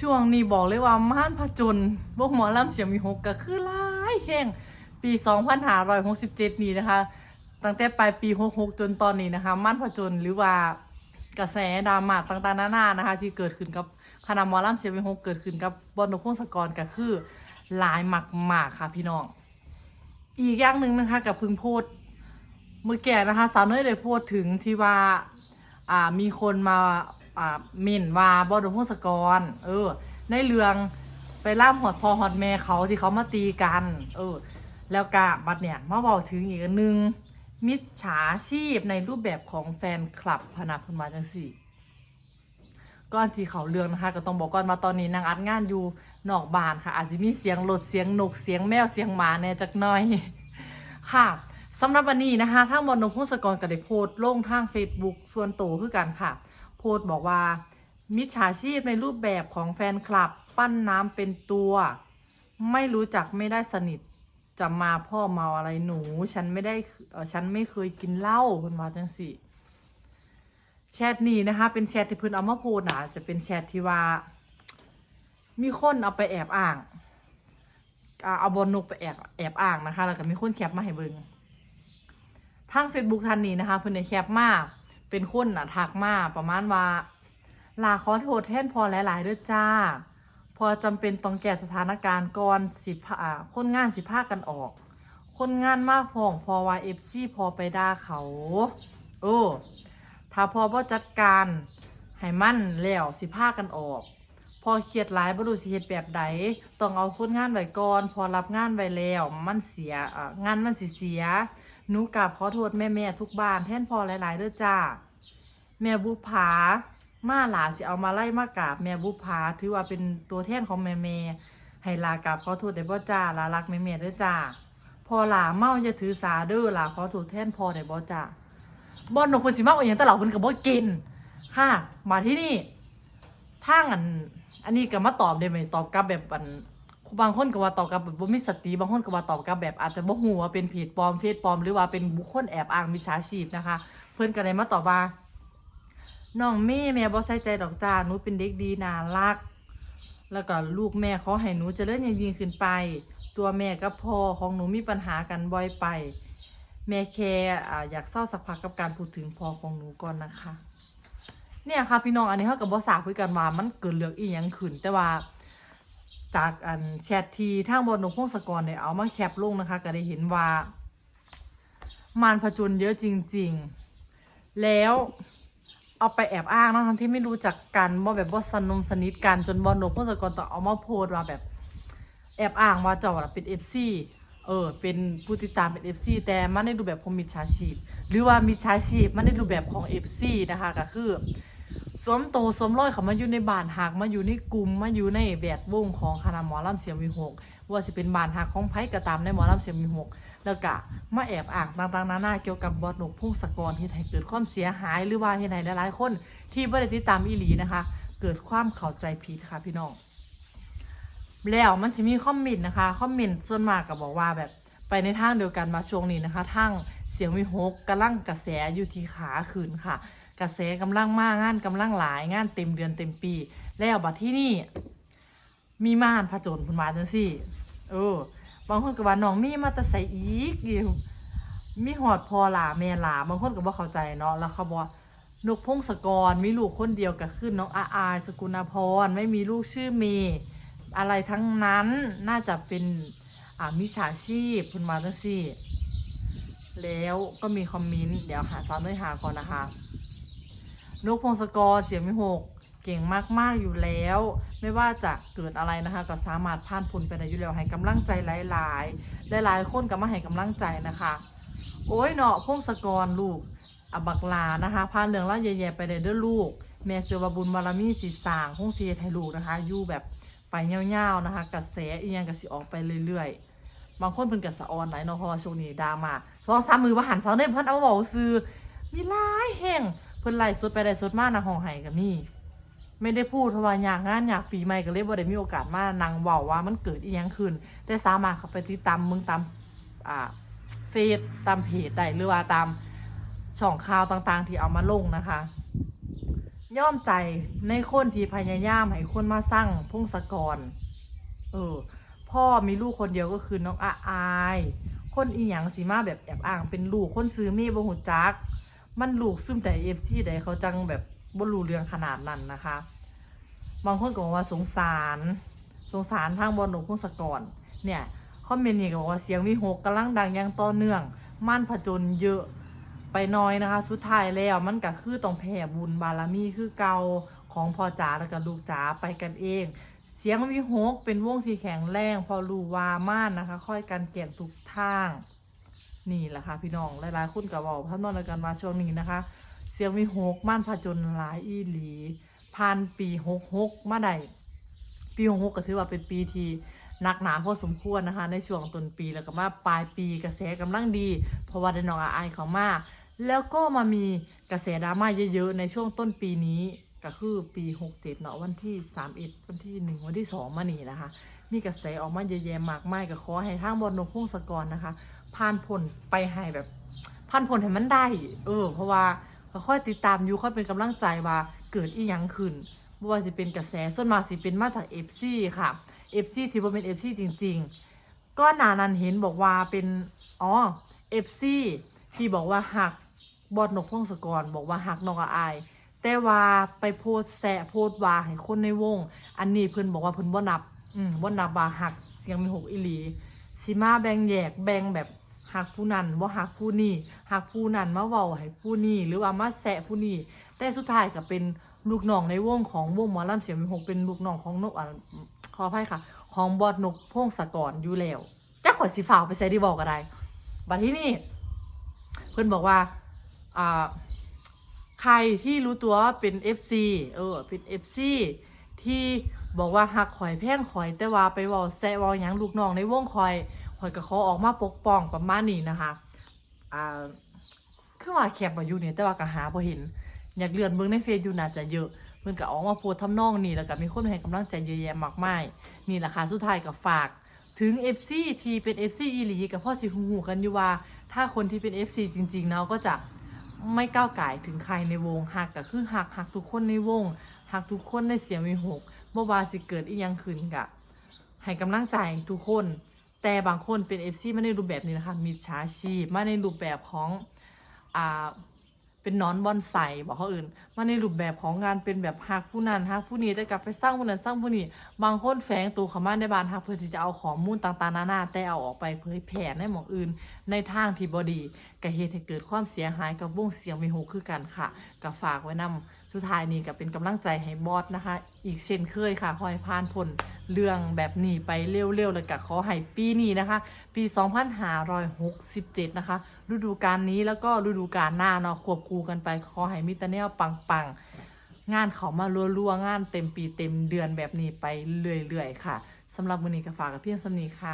ช่วงนี้บอกเลยว่าม่านผจญพวกหมอลำเสียงมีหกก็คือหลายแห่งปี 2567 นี้นะคะ ตั้งแต่ปลายปี 66 จนตอนนี้นะคะม่านผจญหรือว่ากระแสดราม่าต่างๆนานานะคะ ที่เกิดขึ้นกับคณะหมอลำเสียงมีหกเกิดขึ้นกับบอลนพงศกรก็คือหลายหมากค่ะพี่น้อง อีกอย่างหนึ่งนะคะกับพึงโพดเมื่อแก่นะคะสาวน้อยได้โพดถึงที่ว่ามีคนมา อ่าหมิ่นว่าบอดมพงศกร เออ ในเรื่องไปล่ามหอดพอหอดแม่เขาที่เขามาตีกัน เออ แล้วกะบัดเนี่ยมาบอกถึงอีกอันหนึ่งมิจฉาชีพในรูปแบบของแฟนคลับพนักพนมาจังสี่ก่อนที่เขาเรื่องนะคะ ก็ต้องบอกก่อนมาตอนนี้นางอัดงานอยู่นอกบ้านค่ะ อาจจะมีเสียงรถเสียงนกเสียงแมวเสียงหมาแน่จักหน่อย ค่ะสำหรับวันนี้นะคะทางบอลนงพงศกรก็ได้โพสต์ลงทาง Facebook ส่วนตัวคือกันค่ะ โพสต์บอกว่า มิจฉาชีพในรูปแบบของแฟนคลับ ปั้นน้ำเป็นตัว ไม่รู้จักไม่ได้สนิทจะมาพ่อเมาอะไรหนู ฉันไม่ได้ฉันไม่เคยกินเหล้าคุณมาจังสิแชทนี้นะคะ เป็นแชทที่เพิ่นเอามาโพสนะจะเป็นแชทที่ว่า มีคนเอาไปแอบอ้างเอาบอลนกไปแอบแอบอ้างนะคะ แล้วก็มีคนแคปมาให้เบิงทาง Facebook ท่านนี้นะคะ เพิ่นได้แคปมา เป็นคนน่ะทักมาประมาณว่า ลาขอโทษแทนพอหลายๆเด้อจ้า พอจำเป็นต้องแก้สถานการณ์ก่อนสิพาอ่าคนงานสิพากันออก คนงานมาฟ้องพอว่าเอฟซีพอไปด่าเขาโอ้ถ้าพอบ่จัดการให้มั่นแล้วสิพากันออก พอเครียดหลายบ่รู้สิเฮ็ดแบบใดต้องเอาคนงานไว้ก่อน พอรับงานไว้แล้ว มันเสียอ่างานมันสิเสีย หนูกราบขอโทษแม่ๆทุกบ้านแท่นพอหลายๆเด้อจ้า แม่บุภามาหลาสิเอามาไล่มากราบแม่บุภาถือว่าเป็นตัวแทนของแม่แม่ให้ลากราบขอโทษได้บ่จ้าลารักแม่แม่เด้อจ้าพอหลาเมาอย่าถือสาเด้อหลาขอโทษแท่นพอได้บ่จ้าบ่หนูคนสิเมาอีหยังตลอดเพิ่นก็บ่กิน ค่ะ มาที่นี่ทางอันอันนี้ก็มาตอบได้ไหมตอบกลับแบบอัน บางคนก็ว่าตอบกลับแบบบ่มีสติบางคนก็ว่าตอบกลับแบบอาจจะบ่ฮู้ว่าเป็นเพจปลอมเฟซปลอม หรือว่าเป็นบุคคลแอบอ้างมิจฉาชีพนะคะ เพิ่นก็เลยมาตอบว่าน้องเม่แม่บ่ใส่ใจดอกจ้าหนูเป็นเด็กดีน่ารัก แล้วก็ลูกแม่ขอให้หนูเจริญยิ่งยิ่งขึ้นไป ตัวแม่กับพ่อของหนูมีปัญหากันบ่อยไป แม่แค่อ่าอยากเศร้าสักพักกับการพูดถึงพ่อของหนูก่อนนะคะ เนี่ยค่ะพี่น้องอันนี้เขากับบ่ทราคือกันว่ามันเกิดเรื่องอีหยังขึ้น แต่ว่า จากอันแชทที่ทางบนหนงพงศกรเนี่ยเอามาแคปลงนะคะ ก็ได้เห็นว่ามารผจญเยอะจริง ๆ แล้วเอาไปแอบอ้างนะทั้งที่ไม่รู้จักกันว่าแบบว่าสนมสนิทกันจนบอลนงพงศกรต้องเอามาโพสต์ว่าแบบ แอบอ้างว่าเจ้าะเป็นเอฟซีเออเป็นผู้ติดตามเป็นเอฟซีแต่มันในรูแบบของมิจฉาชีพ หรือว่ามิจฉาชีพมันในรูแบบของเอฟซีนะคะก็คือ สวมโตสวมร้อยเขามาอยู่ในบ้านหักมาอยู่ในกลุ่มมาอยู่ในแวดวงของคณะหมอลำเสียงวีหกว่าสิเป็นบ้านหักของไผก็ตามในหมอลำเสียงวีหกแล้วก็มาแอบอ้างต่างๆนานาเกี่ยวกับบอดหนุกพุ่งสกรที่ให้เกิดความเสียหายหรือว่าที่ไหนหลายๆคนที่ไม่ได้ติดตามอีหลีนะคะ เกิดความเข้าใจผิดค่ะพี่น้องแล้วมันจะมีคอมเมนต์นะคะคอมเมนต์ส่วนมากก็บอกว่าแบบไปในทางเดียวกันมาช่วงนี้นะคะทางเสียงวิหกกำลังกระแสอยู่ที่ขาขึ้นค่ะ กระแสกำลังมากงานกำลังหลายงานเต็มเดือนเต็มปี แล้วบัดที่นี่ มีม่านผจญพุ่นมาจังซี่เออบางคนก็ว่าน้องมีมาแต่ใส่อีกอยู่มีหอดพอหลาแม่หลาบางคนก็บ่เข้าใจเนาะแล้วเขาบอกนกพงศกรมีลูกคนเดียวก็คือน้องอาอาสกุณาพรไม่มีลูกชื่อเมย์อะไรทั้งนั้นน่าจะเป็นอ่ามิจฉาชีพพุ่นมาจังซี่ แล้วก็มีคอมเมนต์เดี๋ยวหาซ้อนด้วยหาก่อนนะคะ นกพงศกรเสียงมิหก เก่งมาก ๆ อยู่แล้ว ไม่ว่าจะเกิดอะไรนะคะก็สามารถผ่านพ้นไปได้อยู่แล้วให้กำลังใจหลายๆ หลาย ๆ คนก็มาให้กำลังใจนะคะ โอ้ยเนาะพงศกรลูกอบักลานะคะผ่านเรื่องราวแย่ๆไปได้เด้อลูก แม่เสือว่าบุญบารมีสีสางคงสีให้ลูกนะคะอยู่แบบไปเงี้ยวๆนะคะกระแสอียังก็สิออกไปเรื่อยๆบางคนเพิ่นก็สะออนหลายเนาะเพราะว่าช่วงนี้ดราม่าสองสามมือว่าหันเสาเน่เพิ่นเอามาบอกซื้อมีหลายแห่ง เพิ่นไล่สดไปได้สดมากนะห้องไห้ก็มีไม่ได้พูดเพราะว่าอยากงานอยากปีใหม่ก็เลยบ่ได้มีโอกาสมานั่งเว้าว่ามันเกิดอีหยังขึ้น แต่สามารถเข้าไปติดตามมึงตามอ่าเฟซตามเพจได้หรือว่าตามช่องข่าวต่างๆ ที่เอามาลงนะคะย่อมใจในคนที่พยายามให้คนมาสร้างพงศกร เออ พ่อมีลูกคนเดียวก็คือน้องอาอาย คนอีหยังสีมาแบบแอบอ้างเป็นลูกคนซื้อมีบ่หูจัก มันลูกซึมแต่เอฟซีใดเขาจังแบบบ่รู้เรื่องขนาดนั้นนะคะ บางคนก็บอกว่าสงสาร สงสารทางบอลหนุ่มพงศกรเนี่ยคอมเมนต์นี่ก็บอกว่าเสียงวิหกกำลังดังอยังต่อเนื่อง มั่นผจญเยอะไปน้อยนะคะ สุดท้ายแล้วมันก็คือต้องแผ่บุญบารมีคือเก่าของพ่อจ๋าแล้วก็ลูกจ๋าไปกันเอง เสียงวิหกเป็นวงที่แข็งแรง พอรู้ว่าม่านนะคะ ค่อยกันเกี่ยงทุกทาง นี่แหละค่ะพี่น้องหลายๆคนก็บอกพันนอนกันมาช่วงนี้นะคะ เสียงวิหกม่านผจญหลายอีหลี ผ่านปีหกหกมาได้ปีหกหกก็ถือว่าเป็นปีที่หนักหนาพอสมควรนะคะ ในช่วงต้นปีแล้วก็มาปลายปีกระแสกำลังดี เพราะว่าได้น้องอาไอายเขามาแล้วก็มามีกระแสดราม่าเยอะๆ ในช่วงต้นปีนี้ก็คือปีหกเจ็ดเนาะวันที่สามเอ็ดวันที่หนึ่งวันที่สองมานี่นะคะ มีกระแสออกมาเยอะแยะมากมายก็ขอให้ทางบอลนกพงศกรนะคะ ผ่านผลไปให้แบบผ่านผลให้มันได้ เออ เพราะว่าค่อยติดตามอยู่ค่อยเป็นกำลังใจว่าเกิดอีหยังขึ้นบ่ว่าจะเป็นกระแสส่วนมากสิเป็นมาจากเอฟซีค่ะเอฟซีที่บ่เป็นเอฟซีจริง ๆ ก็นานันเห็นบอกว่าเป็นอ๋อเอฟซีที่บอกว่าหักบอดนกพงศกรบอกว่าหักนกอาอายแต่ว่าไปโพสแซะโพสว่าให้คนในวง อันนี้เพิ่นบอกว่าเพิ่นบ่นับ อืมบ่นับว่าหักเสียงมีหกอีหลีสิมาแบ่งแยกแบ่งแบบ หักผู้นั้นบ่าหักผู้นี้หักผู้นั้นมาเว้าให้ผู้นี้หรือว่ามาแซะผู้นี้แต่สุดท้ายก็เป็นลูกน้องในวงของวงหมอลำเสียงมีหกเป็นลูกน้องของนกอะขออภัยค่ะ ของบอดนกพงศกรอยู่แล้วจ้าขอสีฝาไปใส่ดีบอกก็ได้บัดที่นี่เพื่อนบอกว่าอ่าใครที่รู้ตัวว่าเป็น FC เออ เป็น FC ที่บอกว่าหักข่อยแพ่งข่อย แต่ว่าไปวอแซวอหยังลูกน้องในวงข่อย อยก็ขอออกมาปกป้องประมาณนี้นะคะอ่าคือว่าแคปมาอยู่เนี่ยแต่ว่าก็หาพอเห็น อยากเลื่อนเบิ่งในเฟซอยู่น่าจะเยอะเพิ่นก็ออกมาโพสทำนองนี่แล้วก็มีคนให้กำลังใจเยอะแยะมากมายนี่แหละค่ะสุดท้ายก็ฝาก ถึง FC ที่เป็น FC อีหลีกับพ่อสิฮู้ๆกันอยู่ว่า ถ้าคนที่เป็น FC จริงๆเนาะก็จะไม่ก้าวไก่ถึงใครในวงหักก็คือหักหักทุกคนในวงหักทุกคนในเสียงวิหกบ่ว่าสิเกิดอีหยังขึ้นกะให้กำลังใจทุกคน แต่บางคนเป็น FC มาในรูปแบบนี้นะคะมิจฉาชีพมาในรูปแบบของอ่า เป็นนอนบอนไซบอกเขาอื่น มาในรูปแบบของงานเป็นแบบฮักผู้นั้นฮักผู้นี้แต่กลับไปสร้างผู้นั้นสร้างผู้นี้บางคนแฝงตัวเข้ามาในบ้านฮักเพื่อที่จะเอาข้อมูลต่างๆนานาแต่เอาออกไปเผยแผ่ในหมองอื่น ในทางที่บดีก็เหตุให้เกิดความเสียหายกับวงเสียงมีหูคือกันค่ะก็ฝากไว้นำสุดท้ายนี้ก็เป็นกำลังใจให้บอสนะคะ อีกเช่นเคยค่ะคอยผ่านพ้นเรื่องแบบนี้ไปเร็วๆเลยก็ขอให้ปีนี้นะคะ ปี 2567 นะคะฤดูกาลนี้แล้วก็ฤดูกาลหน้าเนาะควบคู่กันไปขอให้มิตรแนวปังๆ งานเขามารัวๆ งานเต็มปีเต็มเดือนแบบนี้ไปเรื่อยๆ ค่ะสำหรับวันนี้ก็ฝากกับเพียงสำนีค่ะ